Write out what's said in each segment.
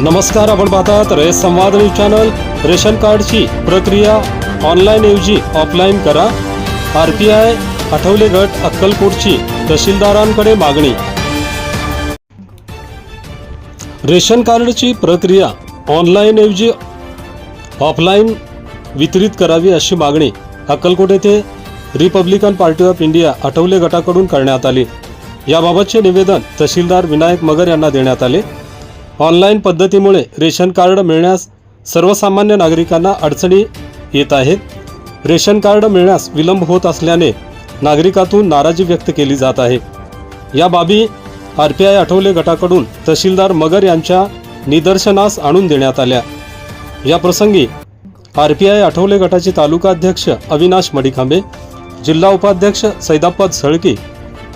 नमस्कार आपण पाहतात रेस संवाद न्यूज चॅनल. रेशन कार्डची प्रक्रिया ऑनलाईन ऐवजी ऑफलाईन करा. आर पी आय आठवले गट अक्कलकोटची तहसीलदारांकडे मागणी. रेशन कार्डची प्रक्रिया ऑनलाईन ऐवजी ऑफलाईन वितरित करावी अशी मागणी अक्कलकोट येथे Republican party of India Athawale गटाकडून करण्यात आली. याबाबतचे निवेदन तहसीलदार विनायक मगर यांना देण्यात आले. ऑनलाईन पद्धतीमुळे रेशन कार्ड मिळण्यास सर्वसामान्य नागरिकांना अडचणी येत आहेत. रेशन कार्ड मिळण्यास विलंब होत असल्याने नागरिकातून नाराजी व्यक्त केली जात आहे. या बाबी आर पी आय आठवले गटाकडून तहसीलदार मगर यांच्या निदर्शनास आणून देण्यात आल्या. या प्रसंगी आर पी आय आठवले गटाचे तालुका अध्यक्ष अविनाश मडिखांबे जिल्हा उपाध्यक्ष सैदापद सळकी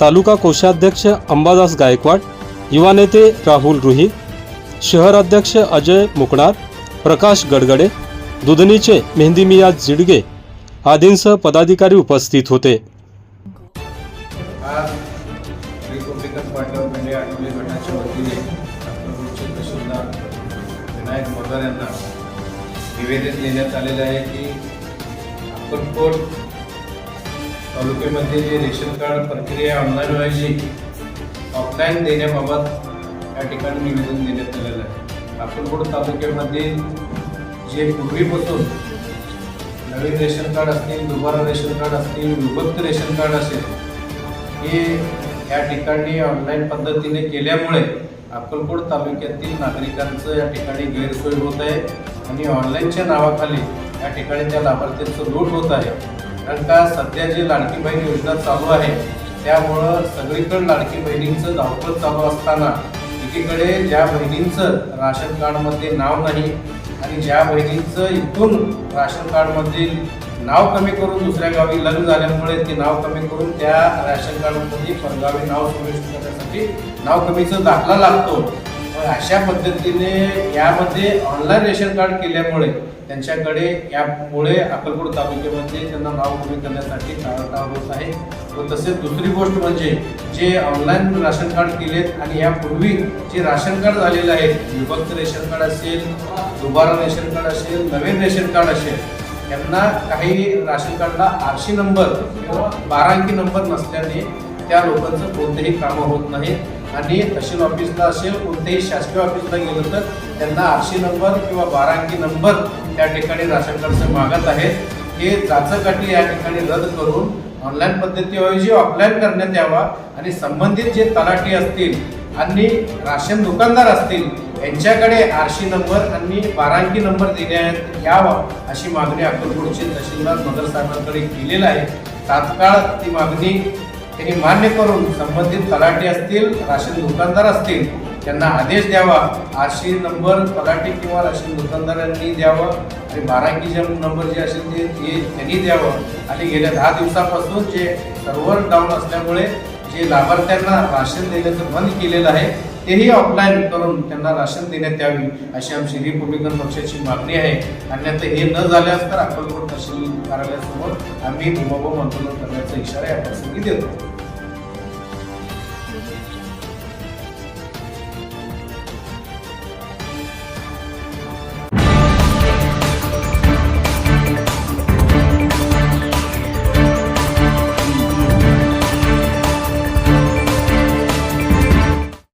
तालुका कोषाध्यक्ष अंबादास गायकवाड युवा नेते राहुल रुही शहर अध्यक्ष अजय मुकणार प्रकाश गडगडे दुधनीचे मेहंदीमिया जिडगे आदींसह पदाधिकारी उपस्थित होते. आज Republican party of India Athawale गटाच्या वतीने अक्कलकोटचे तहसीलदार विनायक मगर यांना निवेदन देण्यात आलेलं आहे की अक्कलकोट तालुक्यामध्ये जे रेशन कार्ड प्रक्रिया ऑनलाईन व्हायची ऑफलाईन देण्याबाबत या ठिकाणी निवेदन देण्यात आलेलं आहे अक्कलकोट तालुक्यामध्ये जे पूर्वीपासून नवीन रेशन कार्ड असतील दुबारा रेशन कार्ड असतील विभक्त रेशन कार्ड असेल हे या ठिकाणी ऑनलाईन पद्धतीने केल्यामुळे अक्कलकोट तालुक्यातील नागरिकांचं या ठिकाणी गैरसोय होत आहे आणि ऑनलाईनच्या नावाखाली या ठिकाणी त्या लाभार्थ्यांचं लूट होत आहे. कारण का सध्या जे लाडकी बहीण योजना चालू आहे त्यामुळं सगळीकडे लाडकी बहिणींचं धावपळ चालू असताना एकीकडे ज्या बहिणींचं राशन कार्डमध्ये नाव नाही आणि ज्या बहिणींचं इथून राशन कार्डमधील नाव कमी करून दुसऱ्या गावी लग्न झाल्यामुळे ते नाव कमी करून त्या राशन कार्डमध्ये परगावी नाव समाविष्ट करण्यासाठी नाव कमीचा दाखला लागतो. अशा पद्धतीने यामध्ये ऑनलाईन रेशन कार्ड केल्यामुळे त्यांच्याकडे यामुळे अक्कलकोट तालुक्यामध्ये त्यांना नाव कमी करण्यासाठी टाळाटाळ होत आहे. व तसेच दुसरी गोष्ट म्हणजे जे ऑनलाईन राशन कार्ड केलेत आणि यापूर्वी जे राशन कार्ड झालेले आहेत विभक्त रेशन कार्ड असेल दुबारा रेशन कार्ड असेल नवीन रेशन कार्ड असेल त्यांना काही राशन कार्डला आरशी नंबर किंवा बारा अंकी नंबर नसल्याने त्या लोकांचं कोणतेही कामं होत नाही आणि तहसील ऑफिसला असेल कोणत्याही शासकीय ऑफिसला गेलं तर त्यांना आरशी नंबर किंवा बारा अंकी नंबर त्या ठिकाणी राशन कार्डचं मागत आहेत. हे जाचकाठी या ठिकाणी रद्द करून ऑनलाईन पद्धतीऐवजी ऑफलाईन करण्यात यावा आणि संबंधित जे तलाठी असतील आणि राशन दुकानदार असतील यांच्याकडे आरशी नंबर आणि बारांकी नंबर देण्यात यावा अशी मागणी अक्कलकोटचे तहसीलदार मदर साहेबांकडे केलेलं आहे. तात्काळ ती मागणी त्यांनी मान्य करून संबंधित तलाठी असतील राशन दुकानदार असतील त्यांना आदेश द्यावा. आठशे नंबर तलाठी किंवा राशन दुकानदारांनी द्यावं आणि बारांकी नंबर जे असेल ते ते त्यांनी द्यावं. आणि गेल्या दहा दिवसापासून जे सर्व्हर डाऊन असल्यामुळे जे लाभार्थ्यांना राशन देण्याचं बंद केलेलं आहे तेही ऑफलाईन करून त्यांना राशन देण्यात यावी अशी आमची रिपब्लिकन पक्षाची मागणी आहे. अन्यथा हे न झाल्यास तर अक्कलकोट तहसील कार्यालयासमोर आम्ही भूमाभूम आंदोलन करण्याचा इशारा या प्रसंगी देतो.